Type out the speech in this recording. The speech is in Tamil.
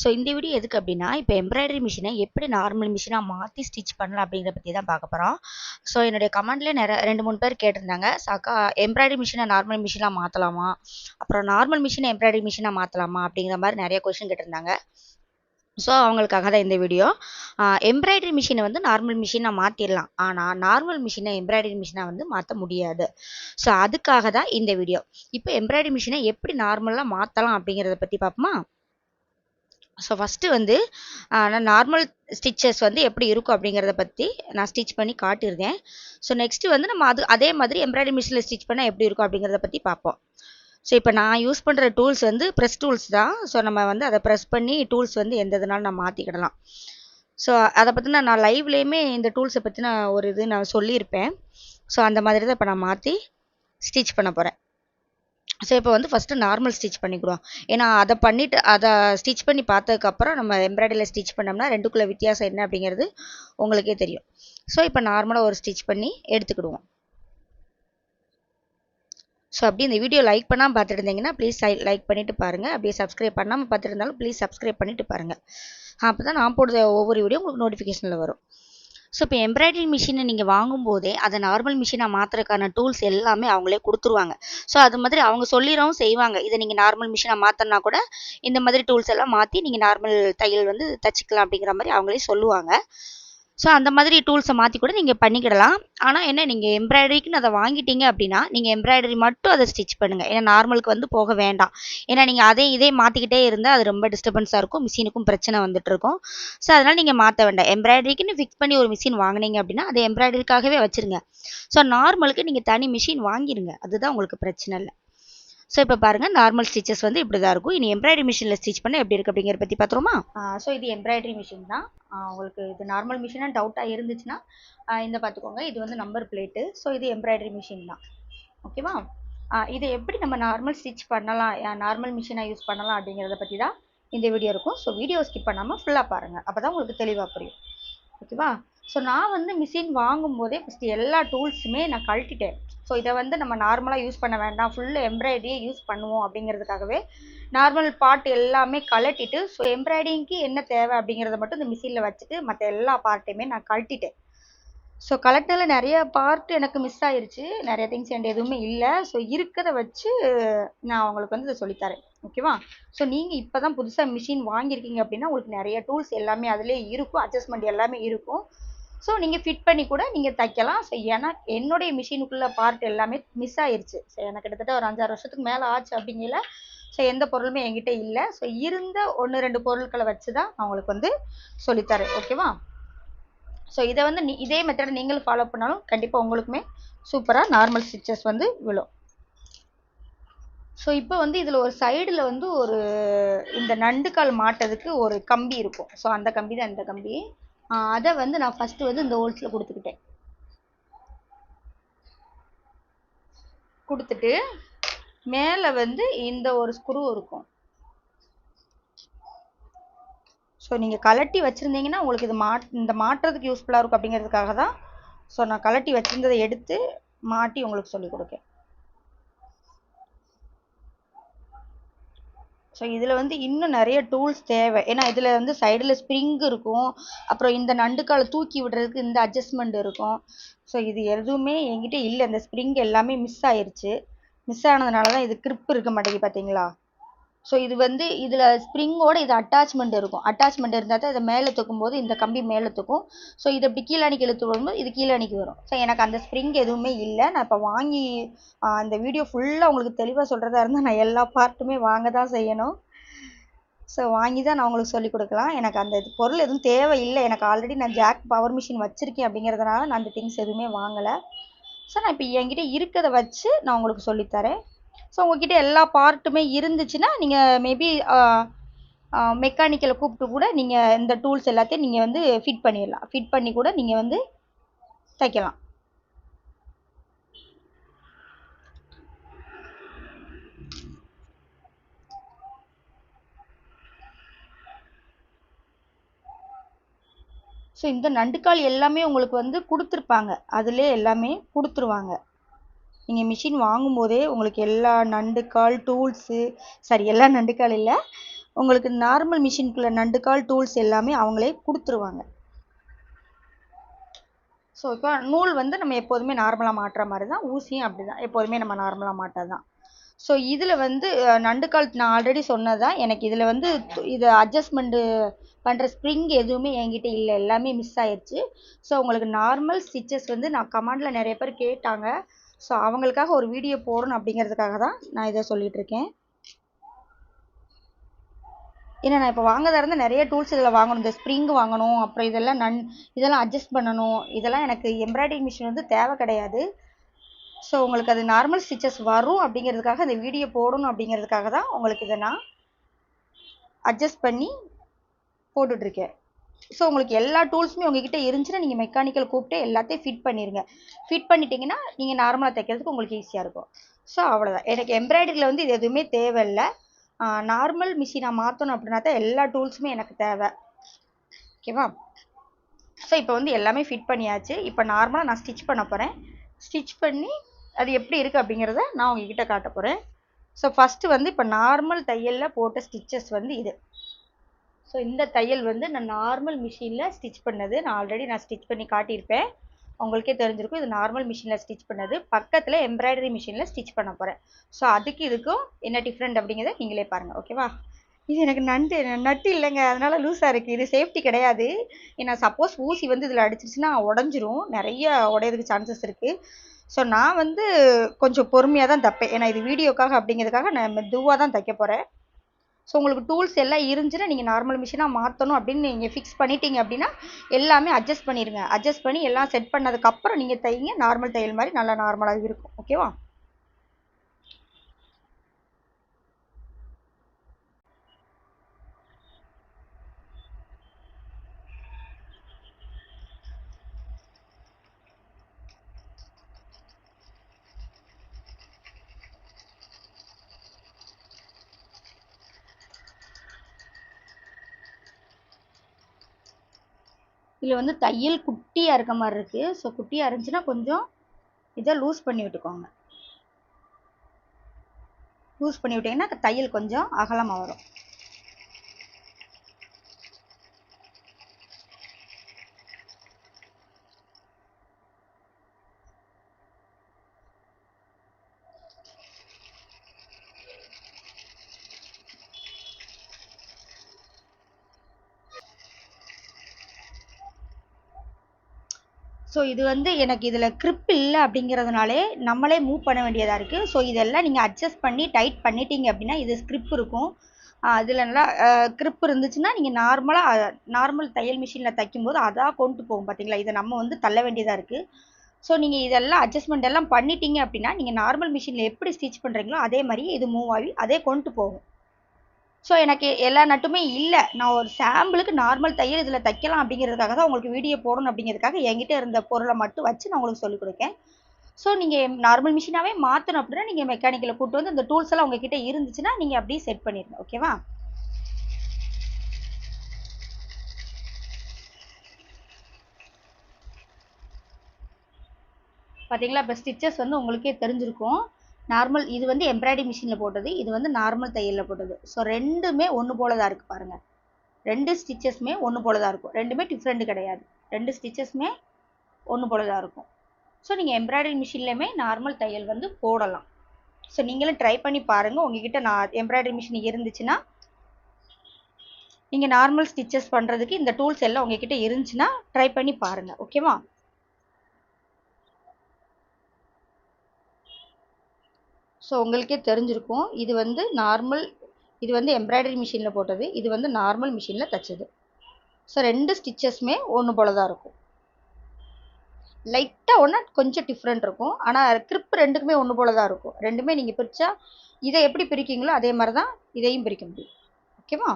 ஸோ இந்த வீடியோ எதுக்கு அப்படின்னா இப்போ எம்ப்ராய்டரி மிஷினை எப்படி நார்மல் மிஷினாக மாற்றி ஸ்டிச் பண்ணலாம் அப்படிங்கிறத பற்றி தான் பார்க்க போகிறோம் ஸோ என்னுடைய கமெண்ட்லேயே நிறைய ரெண்டு மூணு பேர் கேட்டிருந்தாங்க. சாக்கா எம்ப்ராய்டரி மிஷினை நார்மல் மிஷினாக மாற்றலாமா அப்புறம் நார்மல் மிஷினை எம்ப்ராய்டரி மிஷினாக மாற்றலாமா அப்படிங்கிற மாதிரி நிறைய கொஷின் கேட்டிருந்தாங்க. ஸோ அவங்களுக்காக தான் இந்த வீடியோ எம்ப்ராய்டரி மிஷினை வந்து நார்மல் மிஷினாக மாற்றிடலாம் ஆனால் நார்மல் மிஷினை எம்ப்ராய்டரி மிஷினாக வந்து மாற்ற முடியாது. ஸோ அதுக்காக தான் இந்த வீடியோ இப்போ எம்ப்ராய்டரி மிஷினை எப்படி நார்மலாக மாற்றலாம் அப்படிங்கிறத பற்றி பார்ப்போமா? ஸோ ஃபஸ்ட்டு வந்து நான் நார்மல் ஸ்டிச்சஸ் வந்து எப்படி இருக்கும் அப்படிங்கிறத பற்றி நான் ஸ்டிச் பண்ணி காட்டியிருந்தேன். ஸோ நெக்ஸ்ட்டு வந்து நம்ம அது அதே மாதிரி எம்ப்ராய்டரி மிஷினில் ஸ்டிச் பண்ணால் எப்படி இருக்கும் அப்படிங்கிறத பற்றி பார்ப்போம். ஸோ இப்போ நான் யூஸ் பண்ணுற டூல்ஸ் வந்து ப்ரெஸ் டூல்ஸ் தான். ஸோ நம்ம வந்து அதை ப்ரெஸ் பண்ணி டூல்ஸ் வந்து எந்த இதனாலும் நான் மாற்றிக்கிடலாம் ஸோ அதை பற்றின நான் லைவ்லேயுமே இந்த டூல்ஸை பற்றின ஒரு இது நான் சொல்லியிருப்பேன். ஸோ அந்த மாதிரி தான் இப்போ நான் மாற்றி ஸ்டிச் பண்ண போகிறேன் ஸோ இப்போ வந்து ஃபஸ்ட்டு நார்மல் ஸ்டிச் பண்ணிக்கிடுவோம். ஏன்னா அதை பண்ணிவிட்டு அதை ஸ்டிச் பண்ணி பார்த்ததுக்கப்புறம் நம்ம எம்ப்ராய்டரியில் ஸ்டிச் பண்ணோம்னா ரெண்டுக்குள்ளே வித்தியாசம் என்ன அப்படிங்கிறது உங்களுக்கே தெரியும். ஸோ இப்போ நார்மலாக ஒரு ஸ்டிச் பண்ணி எடுத்துக்கிடுவோம். ஸோ அப்படி இந்த வீடியோ லைக் பண்ணாமல் பார்த்துட்டு இருந்தீங்கன்னா ப்ளீஸ் லைக் பண்ணிவிட்டு பாருங்கள் அப்படியே சப்ஸ்கிரைப் பண்ணாமல் பார்த்துட்டு இருந்தாலும் ப்ளீஸ் சப்ஸ்கிரைப் பண்ணிவிட்டு பாருங்கள் அப்போ தான் நான் போடுற ஒவ்வொரு வீடியோ உங்களுக்கு நோட்டிஃபிகேஷனில் வரும். ஸோ இப்போ எம்ப்ராய்டரி மிஷினை நீங்கள் வாங்கும்போதே அதை நார்மல் மிஷினாக மாற்றுறதுக்கான டூல்ஸ் எல்லாமே அவங்களே கொடுத்துருவாங்க. ஸோ அது மாதிரி அவங்க சொல்லிடவும் செய்வாங்க. இதை நீங்கள் நார்மல் மிஷினாக மாற்றினா கூட இந்த மாதிரி டூல்ஸ் எல்லாம் மாற்றி நீங்கள் நார்மல் தையல் வந்து தச்சுக்கலாம் அப்படிங்கிற மாதிரி அவங்களே சொல்லுவாங்க. ஸோ அந்த மாதிரி டூல்ஸை மாற்றி கூட நீங்கள் பண்ணிக்கிடலாம். ஆனால் என்ன நீங்கள் எம்ப்ராய்டரிக்குன்னு அதை வாங்கிட்டீங்க அப்படின்னா நீங்கள் எம்ப்ராய்டரி மட்டும் அதை ஸ்டிச் பண்ணுங்கள் ஏன்னா நார்மலுக்கு வந்து போக வேண்டாம். ஏன்னா நீங்கள் அதே இதே மாற்றிக்கிட்டே இருந்தால் அது ரொம்ப டிஸ்டர்பன்ஸாக இருக்கும். மிஷினுக்கும் பிரச்சனை வந்துட்டு இருக்கும். ஸோ அதனால் நீங்கள் மாற்ற வேண்டாம். எம்ப்ராய்டரிக்குன்னு ஃபிக்ஸ் பண்ணி ஒரு மிஷின் வாங்கினீங்க அப்படின்னா அதை எம்ப்ராய்டரிக்காகவே வச்சுருங்க. ஸோ நார்மலுக்கு நீங்கள் தனி மிஷின் வாங்கிடுங்க அதுதான் உங்களுக்கு பிரச்சனை இல்லை. ஸோ இப்போ பாருங்கள் நார்மல் ஸ்டிச்சஸ் வந்து இப்படி தான் இருக்கும். இனி எம்ப்ராய்டரி மிஷினில் ஸ்டிச் பண்ண எப்படி இருக்குது அப்படிங்கிறத பற்றி பார்த்துருமா ஸோ இது எம்ப்ராய்டரி மிஷின் தான். உங்களுக்கு இது நார்மல் மிஷினாக டவுட்டாக இருந்துச்சுன்னா இந்த பார்த்துக்கோங்க இது வந்து நம்பர் பிளேட்டு ஸோ இது எம்ப்ராய்டரி மிஷின் தான். ஓகேவா இதை எப்படி நம்ம நார்மல் ஸ்டிச் பண்ணலாம்? நார்மல் மிஷினாக யூஸ் பண்ணலாம் அப்படிங்கிறத பற்றி தான் இந்த வீடியோ இருக்கும். ஸோ வீடியோ ஸ்கிப் பண்ணாமல் ஃபுல்லாக பாருங்கள் அப்போ தான் உங்களுக்கு தெளிவாக புரியும். ஓகேவா ஸோ நான் வந்து மிஷின் வாங்கும்போதே ஃபஸ்ட்டு எல்லா டூல்ஸுமே நான் கழட்டிட்டேன். ஸோ இதை வந்து நம்ம நார்மலாக யூஸ் பண்ண வேண்டாம். ஃபுல்லு எம்ப்ராய்டரியே யூஸ் பண்ணுவோம் அப்படிங்கிறதுக்காகவே நார்மல் பார்ட் எல்லாமே கலட்டிட்டு ஸோ எம்ப்ராய்டிங்க்கு என்ன தேவை அப்படிங்கிறத மட்டும் இந்த மிஷினில் வச்சுட்டு மற்ற எல்லா பார்ட்டையுமே நான் கழட்டிட்டேன். ஸோ கலெக்டரில் நிறைய பார்ட் எனக்கு மிஸ் ஆயிருச்சு. நிறைய திங்ஸ் என்கிட்ட எதுவுமே இல்லை. ஸோ இருக்கிறத வச்சு நான் உங்களுக்கு வந்து இதை சொல்லித்தரேன். ஓகேவா ஸோ நீங்கள் இப்போ தான் புதுசாக மிஷின் வாங்கியிருக்கீங்க அப்படின்னா உங்களுக்கு நிறைய டூல்ஸ் எல்லாமே அதிலே இருக்கும். அட்ஜஸ்ட்மெண்ட் எல்லாமே இருக்கும். ஸோ நீங்கள் ஃபிட் பண்ணி கூட நீங்கள் தைக்கலாம். ஸோ ஏன்னா என்னுடைய மிஷினுக்குள்ளே பார்ட் எல்லாமே மிஸ் ஆயிடுச்சு ஸோ எனக்கு கிட்டத்தட்ட ஒரு அஞ்சாறு வருஷத்துக்கு மேலே ஆச்சு அப்படிங்கல ஸோ எந்த பொருளுமே என்கிட்ட இல்லை. ஸோ இருந்த ஒன்று ரெண்டு பொருட்களை வச்சு தான் நான் உங்களுக்கு வந்து சொல்லித்தரேன். ஓகேவா ஸோ இதை வந்து நீ இதே மெத்தடை நீங்களும் ஃபாலோ பண்ணாலும் கண்டிப்பாக உங்களுக்குமே சூப்பராக நார்மல் ஸ்டிச்சஸ் வந்து விழும். ஸோ இப்போ வந்து இதில் ஒரு சைடில் வந்து ஒரு இந்த நண்டுக்கால் மாட்டதுக்கு ஒரு கம்பி இருக்கும். ஸோ அந்த கம்பி தான் இந்த கம்பி. அதை வந்து நான் ஃபஸ்ட்டு வந்து இந்த ஹோல்ஸில் கொடுத்துக்கிட்டேன். கொடுத்துட்டு மேலே வந்து இந்த ஒரு ஸ்க்ரூ இருக்கும். ஸோ நீங்கள் கலட்டி வச்சுருந்தீங்கன்னா உங்களுக்கு இது மாட் இந்த மாட்டுறதுக்கு யூஸ்ஃபுல்லாக இருக்கும் அப்படிங்கிறதுக்காக தான். ஸோ நான் கலட்டி வச்சுருந்ததை எடுத்து மாட்டி உங்களுக்கு சொல்லிக் கொடுக்கேன். ஸோ இதில் வந்து இன்னும் நிறைய டூல்ஸ் தேவை. ஏன்னா இதில் வந்து சைடில் ஸ்ப்ரிங் இருக்கும். அப்புறம் இந்த நண்டுக்காலை தூக்கி விடுறதுக்கு இந்த அட்ஜஸ்ட்மெண்ட் இருக்கும். ஸோ இது எதுவுமே என்கிட்ட இல்லை. இந்த ஸ்ப்ரிங் எல்லாமே மிஸ் ஆயிருச்சு. மிஸ் ஆனதுனால தான் இது கிரிப் இருக்க மாட்டேங்குது பார்த்தீங்களா ஸோ இது வந்து இதில் ஸ்ப்ரிங்கோட இது அட்டாச்மெண்ட் இருக்கும். அட்டாச்மெண்ட் இருந்தால் தான் இதை மேலே தூக்கும்போது இந்த கம்பி மேலே தூக்கும். ஸோ இதை இப்படி அணிக்கி இழுத்து வரும்போது இது கீழே அணிக்கு வரும். ஸோ எனக்கு அந்த ஸ்ப்ரிங் எதுவுமே இல்லை. நான் இப்போ வாங்கி அந்த வீடியோ ஃபுல்லாக உங்களுக்கு தெளிவாக சொல்கிறதா இருந்தால் நான் எல்லா பார்ட்டுமே வாங்க தான் செய்யணும். ஸோ வாங்கி தான் நான் உங்களுக்கு சொல்லிக் கொடுக்கலாம். எனக்கு அந்த இது பொருள் எதுவும் தேவை இல்லை. எனக்கு ஆல்ரெடி நான் ஜாக் பவர் மிஷின் வச்சுருக்கேன் அப்படிங்கிறதுனால நான் அந்த திங்ஸ் எதுவுமே வாங்கலை. ஸோ நான் இப்போ என்கிட்ட இருக்கிறத வச்சு நான் உங்களுக்கு சொல்லித்தரேன் ஸோ உங்ககிட்ட எல்லா பார்ட்டுமே இருந்துச்சுன்னா நீங்கள் மேபி மெக்கானிக்கலை கூப்பிட்டு கூட நீங்கள் இந்த டூல்ஸ் எல்லாத்தையும் நீங்கள் வந்து ஃபிட் பண்ணிடலாம். ஃபிட் பண்ணி கூட நீங்கள் வந்து தைக்கலாம். ஸோ இந்த நண்டுக்கால் எல்லாமே உங்களுக்கு வந்து கொடுத்துருப்பாங்க. அதிலே எல்லாமே கொடுத்துருவாங்க. நீங்கள் மிஷின் வாங்கும்போதே உங்களுக்கு எல்லா நண்டுக்கால் டூல்ஸு சாரி எல்லா நண்டுக்கால் இல்லை உங்களுக்கு நார்மல் மிஷினுக்குள்ள நண்டுக்கால் டூல்ஸ் எல்லாமே அவங்களே கொடுத்துருவாங்க. ஸோ இப்போ நூல் வந்து நம்ம எப்போதுமே நார்மலாக மாட்டுற மாதிரி தான் ஊசியும் அப்படி தான் எப்போதுமே நம்ம நார்மலாக மாட்டது தான் ஸோ இதில் வந்து நண்டுக்கால் நான் ஆல்ரெடி சொன்னது தான் எனக்கு இதில் வந்து இது அட்ஜஸ்ட்மெண்ட்டு பண்ணுற ஸ்ப்ரிங் எதுவுமே என்கிட்ட இல்லை. எல்லாமே மிஸ் ஆயிடுச்சு ஸோ உங்களுக்கு நார்மல் ஸ்டிச்சஸ் வந்து நான் கமாண்டில் நிறைய பேர் கேட்டாங்க. ஸோ அவங்களுக்காக ஒரு வீடியோ போடணும் அப்படிங்கிறதுக்காக தான் நான் இதை சொல்லிட்டு இருக்கேன் ஏன்னா நான் இப்போ வாங்கதா இருந்தால் நிறைய டூல்ஸ் இதில் வாங்கணும். இந்த ஸ்ப்ரிங் வாங்கணும் அப்புறம் இதெல்லாம் நன் இதெல்லாம் அட்ஜஸ்ட் பண்ணணும். இதெல்லாம் எனக்கு எம்ப்ராய்டிங் மிஷின் வந்து தேவை கிடையாது. ஸோ உங்களுக்கு அது நார்மல் ஸ்டிச்சஸ் வரும் அப்படிங்கிறதுக்காக இந்த வீடியோ போடணும் அப்படிங்கிறதுக்காக தான் உங்களுக்கு இதை நான் அட்ஜஸ்ட் பண்ணி போட்டுட்ருக்கேன் ஸோ உங்களுக்கு எல்லா டூல்ஸுமே உங்ககிட்ட இருந்துச்சுன்னா நீங்கள் மெக்கானிக்கல் கூப்பிட்டு எல்லாத்தையும் ஃபிட் பண்ணிடுங்க ஃபிட் பண்ணிட்டீங்கன்னா நீங்கள் நார்மலாக தைக்கிறதுக்கு உங்களுக்கு ஈஸியாக இருக்கும். ஸோ அவ்வளோதான் எனக்கு எம்ப்ராய்டரியில் வந்து இது எதுவுமே தேவையில்லை. நார்மல் மிஷினை மாற்றணும் அப்படின்னா தான் எல்லா டூல்ஸுமே எனக்கு தேவை. ஓகேவா ஸோ இப்போ வந்து எல்லாமே ஃபிட் பண்ணியாச்சு. இப்போ நார்மலாக நான் ஸ்டிச் பண்ண போகிறேன் ஸ்டிச் பண்ணி அது எப்படி இருக்குது அப்படிங்கிறத நான் உங்ககிட்ட காட்ட போகிறேன் ஸோ ஃபஸ்ட்டு வந்து இப்போ நார்மல் தையலில் போட்ட ஸ்டிச்சஸ் வந்து இது. ஸோ இந்த தையல் வந்து நான் நார்மல் மிஷினில் ஸ்டிச் பண்ணது. நான் ஆல்ரெடி நான் ஸ்டிச் பண்ணி காட்டியிருப்பேன். உங்களுக்கே தெரிஞ்சிருக்கும். இது நார்மல் மிஷினில் ஸ்டிச் பண்ணது. பக்கத்தில் எம்ப்ராய்டரி மிஷினில் ஸ்டிச் பண்ண போகிறேன் ஸோ அதுக்கு இதுக்கும் என்ன டிஃப்ரெண்ட் அப்படிங்கிறத நீங்களே பாருங்கள் ஓகேவா இது எனக்கு நண்டு நட்டு இல்லைங்க. அதனால் லூஸாக இருக்குது இது சேஃப்டி கிடையாது. ஏன்னா சப்போஸ் ஊசி வந்து இதில் அடிச்சிருச்சுன்னா உடஞ்சிரும். நிறைய உடையிறதுக்கு சான்சஸ் இருக்குது ஸோ நான் வந்து கொஞ்சம் பொறுமையாக தான் தைப்பேன். ஏன்னா இது வீடியோக்காக அப்படிங்கிறதுக்காக நான் மெதுவாக தான் தைக்க போகிறேன் ஸோ உங்களுக்கு டூல்ஸ் எல்லாம் இருந்துச்சுன்னா நீங்கள் நார்மல் மிஷினாக மாற்றணும் அப்படின்னு நீங்கள் ஃபிக்ஸ் பண்ணிட்டீங்க அப்படின்னா எல்லாமே அட்ஜஸ்ட் பண்ணிடுங்க அட்ஜஸ்ட் பண்ணி எல்லாம் செட் பண்ணதுக்கப்புறம் நீங்கள் தைங்க நார்மல் தையல் மாதிரி நல்லா நார்மலாக இருக்கும். ஓகேவா இதில் வந்து தையல் குட்டியாக இருக்க மாதிரி இருக்குது ஸோ குட்டியாக இருந்துச்சுன்னா கொஞ்சம் இதை லூஸ் பண்ணி விட்டுக்கோங்க. லூஸ் பண்ணி விட்டிங்கன்னா தையல் கொஞ்சம் அகலமாக வரும். ஸோ இது வந்து எனக்கு இதில் க்ரிப் இல்லை அப்படிங்கிறதுனாலே நம்மளே மூவ் பண்ண வேண்டியதாக இருக்குது ஸோ இதெல்லாம் நீங்கள் அட்ஜஸ்ட் பண்ணி டைட் பண்ணிட்டீங்க அப்படின்னா இது ஸ்கிரிப் இருக்கும். அதில் நல்லா grip இருந்துச்சுன்னா நீங்கள் நார்மலாக நார்மல் தையல் மிஷினில் தைக்கும்போது அதாக கொண்டு போகும் பார்த்தீங்களா இதை நம்ம வந்து தள்ள வேண்டியதாக இருக்குது ஸோ நீங்கள் இதெல்லாம் அட்ஜஸ்ட்மெண்ட் எல்லாம் பண்ணிட்டீங்க அப்படின்னா நீங்கள் நார்மல் மிஷினில் எப்படி ஸ்டிச் பண்ணுறீங்களோ அதே மாதிரி இது மூவ் ஆகி அதே கொண்டு போகும். ஸோ எனக்கு எல்லா நட்டுமே இல்லை. நான் ஒரு சாம்பிளுக்கு நார்மல் தையல் இதில் தைக்கலாம் அப்படிங்கிறதுக்காக தான் உங்களுக்கு வீடியோ போடணும் அப்படிங்கிறதுக்காக என்கிட்ட இருந்த பொருளை மட்டும் வச்சு நான் உங்களுக்கு சொல்லிக் கொடுக்கேன். ஸோ நீங்கள் நார்மல் மிஷினாகவே மாற்றணும் அப்படின்னா நீங்கள் மெக்கானிக்கில் கூப்பிட்டு வந்து இந்த டூல்ஸ் எல்லாம் உங்ககிட்ட இருந்துச்சுன்னா நீங்கள் அப்படியே செட் பண்ணிடுங்க ஓகேவா பார்த்தீங்களா இப்போ ஸ்டிச்சஸ் வந்து உங்களுக்கே தெரிஞ்சிருக்கும். நார்மல் இது வந்து எம்ப்ராய்டி மிஷினில் போட்டது இது வந்து நார்மல் தையலில் போட்டது. ஸோ ரெண்டுமே ஒன்று போல தான் இருக்குது பாருங்கள் ரெண்டு ஸ்டிச்சஸுமே ஒன்று போல தான் இருக்கும். ரெண்டுமே டிஃப்ரெண்ட் கிடையாது. ரெண்டு ஸ்டிச்சஸுமே ஒன்று போல தான் இருக்கும் ஸோ நீங்கள் எம்ப்ராய்டரி மிஷின்லேயுமே நார்மல் தையல் வந்து போடலாம். ஸோ நீங்களும் ட்ரை பண்ணி பாருங்கள் உங்ககிட்ட நான் எம்ப்ராய்டரி மிஷின் இருந்துச்சுன்னா நீங்கள் நார்மல் ஸ்டிச்சஸ் பண்ணுறதுக்கு இந்த டூல்ஸ் எல்லாம் உங்ககிட்ட இருந்துச்சுன்னா ட்ரை பண்ணி பாருங்கள் ஓகேவா ஸோ உங்களுக்கே தெரிஞ்சிருக்கும். இது வந்து நார்மல் இது வந்து எம்ப்ராய்டரி மிஷினில் போட்டது. இது வந்து நார்மல் மிஷினில் தைச்சது. ஸோ ரெண்டு ஸ்டிச்சஸுமே ஒன்று போல தான் இருக்கும். லைட்டாக ஒன்று கொஞ்சம் டிஃப்ரெண்ட் இருக்கும். ஆனால் க்ரிப் ரெண்டுக்குமே ஒன்று போல தான் இருக்கும். ரெண்டுமே நீங்கள் பிரித்தா இதை எப்படி பிரிக்கீங்களோ அதே மாதிரி தான் இதையும் பிரிக்க முடியும். ஓகேவா